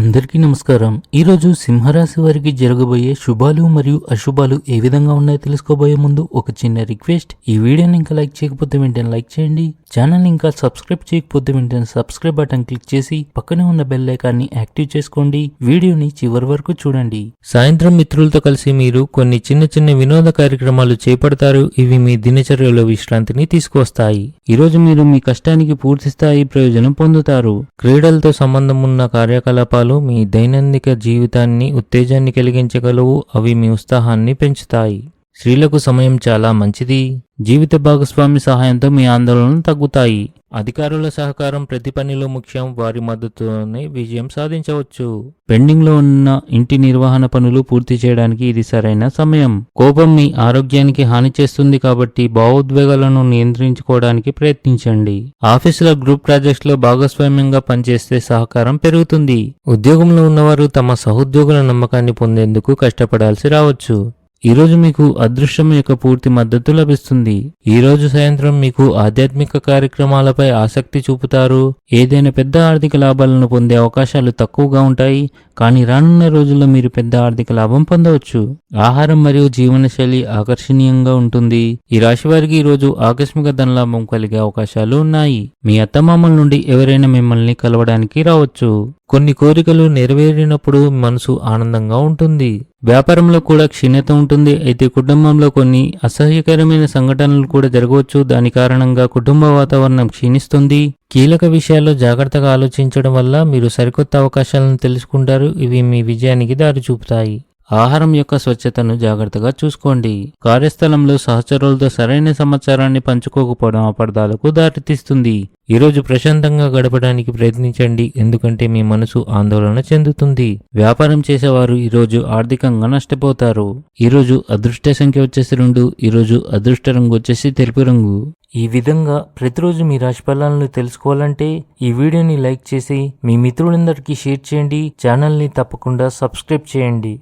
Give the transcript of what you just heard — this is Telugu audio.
అందరికీ నమస్కారం. ఈరోజు సింహరాశి వారికి జరగబోయే శుభాలు మరియు అశుభాలు ఏ విధంగా ఉన్నాయో తెలుసుకోబోయే ముందు ఒక చిన్న రిక్వెస్ట్. ఈ వీడియోని ఇంకా లైక్ చేయకపోతే వెంటనే లైక్ చేయండి. ఛానల్ ఇంకా సబ్స్క్రైబ్ చేయకపోతే వెంటనే సబ్స్క్రైబ్ బటన్ క్లిక్ చేసి పక్కనే ఉన్న బెల్ ఐకాన్ని యాక్టివ్ చేసుకోండి. వీడియోని చివరి వరకు చూడండి. సాయంత్రం మిత్రులతో కలిసి మీరు కొన్ని చిన్న చిన్న వినోద కార్యక్రమాలు చేపడతారు. ఇవి మీ దినచర్యలో విశ్రాంతిని తీసుకొస్తాయి ఈరోజు మీరు మీ కష్టానికి పూర్తి స్థాయి ప్రయోజనం పొందుతారు. క్రీడలతో సంబంధం ఉన్న కార్యకలాపాలు మీ దైనందిక జీవితాన్ని ఉత్తేజాన్ని కలిగించగలవు అవి మీ ఉత్సాహాన్ని పెంచుతాయి. స్త్రీలకు సమయం చాలా మంచిది. జీవిత భాగస్వామి సహాయంతో మీ ఆందోళనలు తగ్గుతాయి. అధికారుల సహకారం ప్రతి పనిలో ముఖ్యం వారి మద్దతుతోనే విజయం సాధించవచ్చు. పెండింగ్లో ఉన్న ఇంటి నిర్వహణ పనులు పూర్తి చేయడానికి ఇది సరైన సమయం. కోపం మీ ఆరోగ్యానికి హాని చేస్తుంది కాబట్టి భావోద్వేగాలను నియంత్రించుకోవడానికి ప్రయత్నించండి. ఆఫీసుల గ్రూప్ ప్రాజెక్ట్లో భాగస్వామ్యంగా పనిచేస్తే సహకారం పెరుగుతుంది. ఉద్యోగంలో ఉన్నవారు తమ సహోద్యోగుల నమ్మకాన్ని పొందేందుకు కష్టపడాల్సి రావచ్చు. ఈరోజు మీకు అదృష్టం యొక్క పూర్తి మద్దతు లభిస్తుంది. ఈరోజు సాయంత్రం మీకు ఆధ్యాత్మిక కార్యక్రమాలపై ఆసక్తి చూపుతారు. ఏదైనా పెద్ద ఆర్థిక లాభాలను పొందే అవకాశాలు తక్కువగా ఉంటాయి. కానీ రానున్న రోజుల్లో మీరు పెద్ద ఆర్థిక లాభం పొందవచ్చు. ఆహారం మరియు జీవనశైలి ఆకర్షణీయంగా ఉంటుంది. ఈ రాశి వారికి ఈ రోజు ఆకస్మిక ధనలాభం కలిగే అవకాశాలు ఉన్నాయి. మీ అత్తమామల నుండి ఎవరైనా మిమ్మల్ని కలవడానికి రావచ్చు. కొన్ని కోరికలు నెరవేరినప్పుడు మనసు ఆనందంగా ఉంటుంది. వ్యాపారంలో కూడా క్షీణత ఉంటుంది. అయితే కుటుంబంలో కొన్ని అసహ్యకరమైన సంఘటనలు కూడా జరగవచ్చు. దాని కారణంగా కుటుంబ వాతావరణం క్షీణిస్తుంది. కీలక విషయాల్లో జాగ్రత్తగా ఆలోచించడం వల్ల మీరు సరికొత్త అవకాశాలను తెలుసుకుంటారు. ఇవి మీ విజయానికి దారి చూపుతాయి ఆహారం యొక్క స్వచ్ఛతను జాగ్రత్తగా చూసుకోండి. కార్యస్థలంలో సహచరులతో సరైన సమాచారాన్ని పంచుకోకపోవడం అపార్థాలకు దారితీస్తుంది. ఈరోజు ప్రశాంతంగా గడపడానికి ప్రయత్నించండి ఎందుకంటే మీ మనసు ఆందోళన చెందుతుంది. వ్యాపారం చేసేవారు ఈరోజు ఆర్థికంగా నష్టపోతారు. ఈరోజు అదృష్ట సంఖ్య వచ్చేసి రెండు ఈరోజు అదృష్ట రంగు వచ్చేసి తెలుపు రంగు. ఈ విధంగా ప్రతిరోజు మీ రాశి ఫలాలను తెలుసుకోవాలంటే ఈ వీడియోని లైక్ చేసి మీ మిత్రులందరికీ షేర్ చేయండి ఛానల్ని తప్పకుండా సబ్స్క్రైబ్ చేయండి.